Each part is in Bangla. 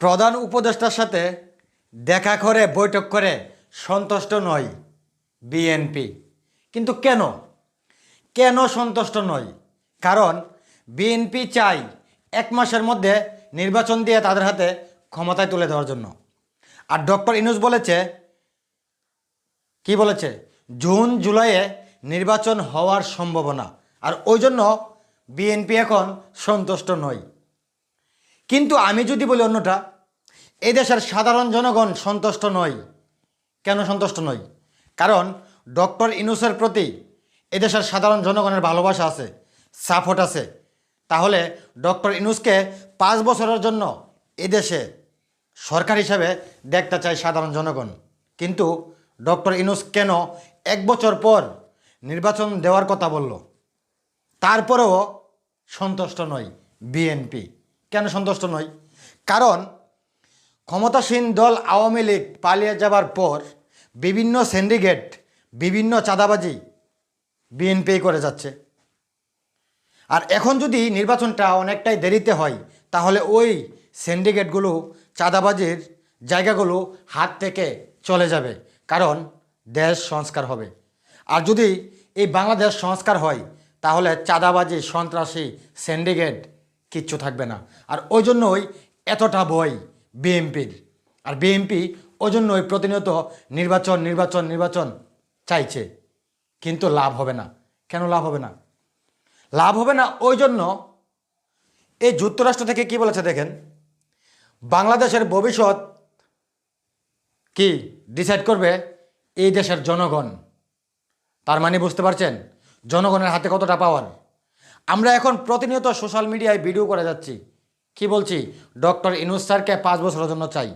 প্রধান উপদেষ্টার সাথে দেখা করে, বৈঠক করে সন্তুষ্ট নয় বিএনপি। কিন্তু কেন? কেন সন্তুষ্ট নয় কারণ বিএনপি চাই এক মাসের মধ্যে নির্বাচন দিয়ে তাদের হাতে ক্ষমতায় তুলে দেওয়ার জন্য। আর ডক্টর ইনুস বলেছে, কি বলেছে? জুন, জুলাইয়ে নির্বাচন হওয়ার সম্ভাবনা। আর ওই জন্য বিএনপি এখন সন্তুষ্ট নয় কিন্তু আমি যদি বলি অন্যটা এই দেশের সাধারণ জনগণ সন্তুষ্ট নয়। কেন সন্তুষ্ট নয়? কারণ ডক্টর ইনুসের প্রতি এদেশের সাধারণ জনগণের ভালোবাসা আছে, সাপোর্ট আছে। তাহলে ডক্টর ইনুসকে পাঁচ বছরের জন্য এদেশে সরকার হিসাবে দেখতে চায় সাধারণ জনগণ। কিন্তু ডক্টর ইনুস কেন এক বছর পর নির্বাচন দেওয়ার কথা বলল? তারপরেও সন্তুষ্ট নয় বিএনপি। কেন সন্তুষ্ট নয় কারণ ক্ষমতাসীন দল আওয়ামী লীগ পালিয়ে যাবার পর বিভিন্ন সিন্ডিকেট বিভিন্ন চাঁদাবাজি বিএনপি করে যাচ্ছে। আর এখন যদি নির্বাচনটা অনেকটাই দেরিতে হয়, তাহলে ওই সিন্ডিকেটগুলো চাঁদাবাজির জায়গাগুলো হাত থেকে চলে যাবে, কারণ দেশ সংস্কার হবে। আর যদি এই বাংলাদেশ সংস্কার হয়, তাহলে চাঁদাবাজি, সন্ত্রাসী সিন্ডিকেট কিচ্ছু থাকবে না। আর ওই জন্যই এতটা ভয় বিএনপির। আর বিএনপি ওই জন্যই প্রতিনিয়ত নির্বাচন নির্বাচন নির্বাচন চাইছে। কিন্তু লাভ হবে না। কেন লাভ হবে না? লাভ হবে না ওই জন্য এই যুক্তরাষ্ট্র থেকে কি বলেছে দেখেন? বাংলাদেশের ভবিষ্যৎ কি ডিসাইড করবে? এই দেশের জনগণ। তার মানে বুঝতে পারছেন? জনগণের হাতে কতটা পাওয়ার আমরা এখন প্রতিনিয়ত সোশ্যাল মিডিয়ায় ভিডিও করে যাচ্ছি। কি বলছি? ডক্টর ইনুস স্যারকে পাঁচ বছরের জন্য চাই।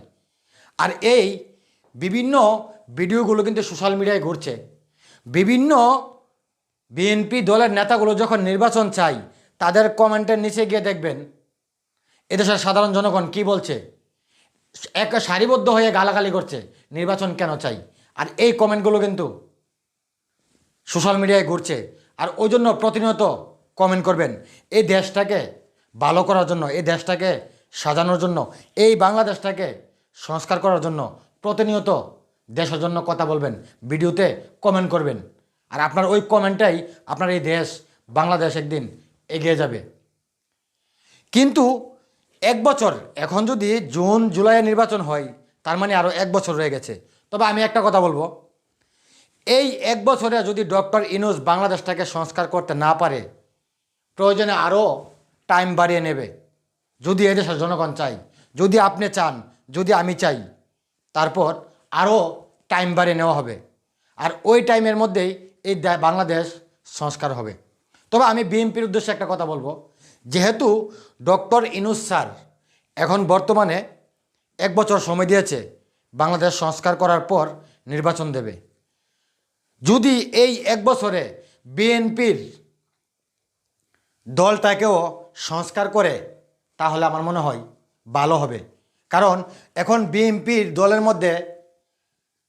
আর এই বিভিন্ন ভিডিওগুলো কিন্তু সোশ্যাল মিডিয়ায় ঘুরছে। বিভিন্ন বিএনপি দলের নেতাগুলো যখন নির্বাচন চাই তাদের কমেন্টের নিচে গিয়ে দেখবেন, এদেশের সাধারণ জনগণ কি বলছে? এক সারিবদ্ধ হয়ে গালাগালি করছে, নির্বাচন কেন চাই? আর এই কমেন্টগুলো কিন্তু সোশ্যাল মিডিয়ায় ঘুরছে। আর ওই জন্য প্রতিনিয়ত কমেন্ট করবেন, এই দেশটাকে ভালো করার জন্য, এই দেশটাকে সাজানোর জন্য, এই বাংলাদেশটাকে সংস্কার করার জন্য প্রতিনিয়ত দেশের জন্য কথা বলবেন, ভিডিওতে কমেন্ট করবেন। আর আপনার ওই কমেন্টটাই আপনার এই দেশ, বাংলাদেশ একদিন এগিয়ে যাবে। কিন্তু এক বছর, এখন যদি জুন জুলাইয়ে নির্বাচন হয়, তার মানে আরও এক বছর রয়ে গেছে। তবে আমি একটা কথা বলব, এই এক বছরে যদি ডক্টর ইনুস বাংলাদেশটাকে সংস্কার করতে না পারে প্রয়োজনে আরও টাইম বাড়িয়ে নেবে। যদি এদেশের জনগণ চাই, যদি আপনি চান, যদি আমি চাই, তারপর আরও টাইম বাড়িয়ে নেওয়া হবে। আর ওই টাইমের মধ্যেই এই বাংলাদেশ সংস্কার হবে। তবে আমি বিএনপির উদ্দেশ্যে একটা কথা বলব। যেহেতু ডক্টর ইনুস স্যার এখন বর্তমানে এক বছর সময় দিয়েছে বাংলাদেশ সংস্কার করার পর নির্বাচন দেবে। যদি এই এক বছরে বিএনপির দলটাকেও সংস্কার করে তাহলে আমার মনে হয় ভালো হবে। কারণ এখন বিএনপির দলের মধ্যে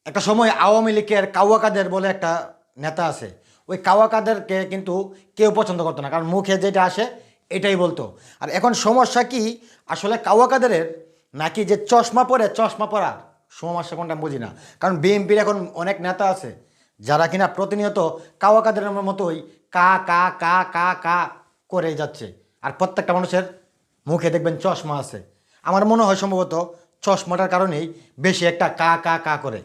একটা সময় আওয়ামী লীগের কাওয়া কাদের বলে একটা নেতা আছে। ওই কাওয়া কাদেরকে কিন্তু কেউ পছন্দ করতো না, কারণ মুখে যেটা আসে এটাই বলতো। আর এখন সমস্যা কি? আসলে কাওয়া কাদেরের নাকি যে চশমা পরে, চশমা পরা সমস্যা কোনটা বুঝি না। কারণ বিএনপির এখন অনেক নেতা আছে যারা কিনা প্রতিনিয়ত কাওয়া কাদেরের মতোই কা কা কা কা কা করে যাচ্ছে। আর প্রত্যেকটা মানুষের মুখে দেখবেন চশমা আছে। আমার মনে হয় সম্ভবত চশমাটার কারণেই বেশি একটা কা কা কা করে।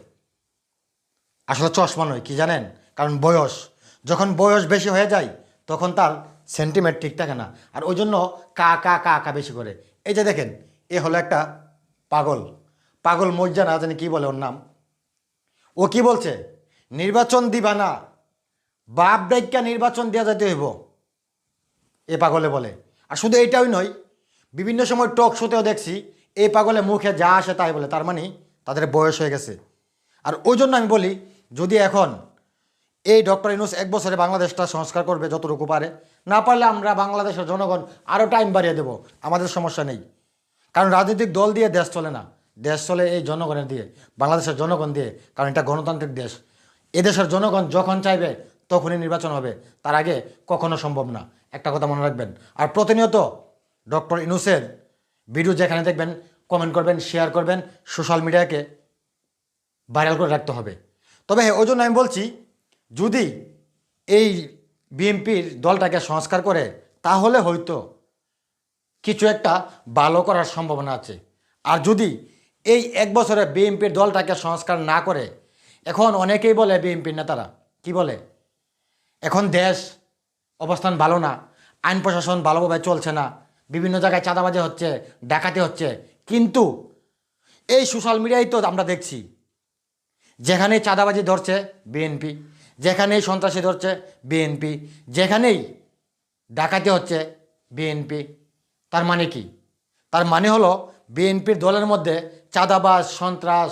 আসলে চশমা নয়, কি জানেন? কারণ বয়স। যখন বয়স বেশি হয়ে যায়, তখন তার সেন্টিমেন্ট ঠিক থাকে না। আর ওই জন্য কা কা কা কা বেশি করে। এই যে দেখেন, এ হলো একটা পাগল। পাগল মজ্জা না জানি কী বলে ওর নাম। ও কি বলছে? নির্বাচন দিবা না। বাপ ডাইকা নির্বাচন দেওয়া যেতে হইব। এ পাগলে বলে। আর শুধু এইটাই নয়, বিভিন্ন সময় টক শোতেও দেখছি এই পাগলে মুখে যা আসে তাই বলে, তার মানে তাদের বয়স হয়ে গেছে। আর ওই জন্য আমি বলি, যদি এখন এই ডক্টর ইনুস এক বছরে বাংলাদেশটা সংস্কার করবে যতটুকু পারে, না পারলে আমরা বাংলাদেশের জনগণ আরও টাইম বাড়িয়ে দেব, আমাদের সমস্যা নেই। কারণ রাজনৈতিক দল দিয়ে দেশ চলে না, দেশ চলে এই জনগণের দিয়ে, বাংলাদেশের জনগণ দিয়ে, কারণ এটা গণতান্ত্রিক দেশ। এদেশের জনগণ যখন চাইবে তখনই নির্বাচন হবে। তার আগে কখনো সম্ভব না। একটা কথা মনে রাখবেন। আর প্রতিনিয়ত ডক্টর ইনুসের ভিডিও যেখানে দেখবেন কমেন্ট করবেন শেয়ার করবেন সোশ্যাল মিডিয়াকে ভাইরাল করে রাখতে হবে। তবে হ্যাঁ ওই জন্য আমি বলছি, যদি এই বিএনপির দলটাকে সংস্কার করে, তাহলে হয়তো কিছু একটা ভালো করার সম্ভাবনা আছে। আর যদি এই এক বছরে বিএনপির দলটাকে সংস্কার না করে, এখন অনেকেই বলে বিএনপির নেতারা, কি বলে? এখন দেশ অবস্থান ভালো না, আইন প্রশাসন ভালোভাবে চলছে না, বিভিন্ন জায়গায় চাঁদাবাজি হচ্ছে, ডাকাতি হচ্ছে। কিন্তু এই সোশ্যাল মিডিয়ায় তো আমরা দেখছি। যেখানেই চাঁদাবাজি ধরছে বিএনপি যেখানেই সন্ত্রাসী ধরছে বিএনপি যেখানেই ডাকাতি হচ্ছে বিএনপি তার মানে কি? তার মানে হলো বিএনপির দলের মধ্যে চাঁদাবাজ, সন্ত্রাস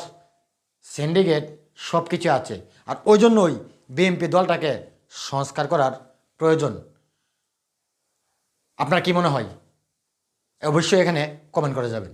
সিন্ডিকেট সব কিছু আছে। আর ওই জন্যই বিএনপি দলটাকে সংস্কার করার প্রয়োজন। আপনার কি মনে হয়? অবশ্যই এখানে কমেন্ট করে যাবেন।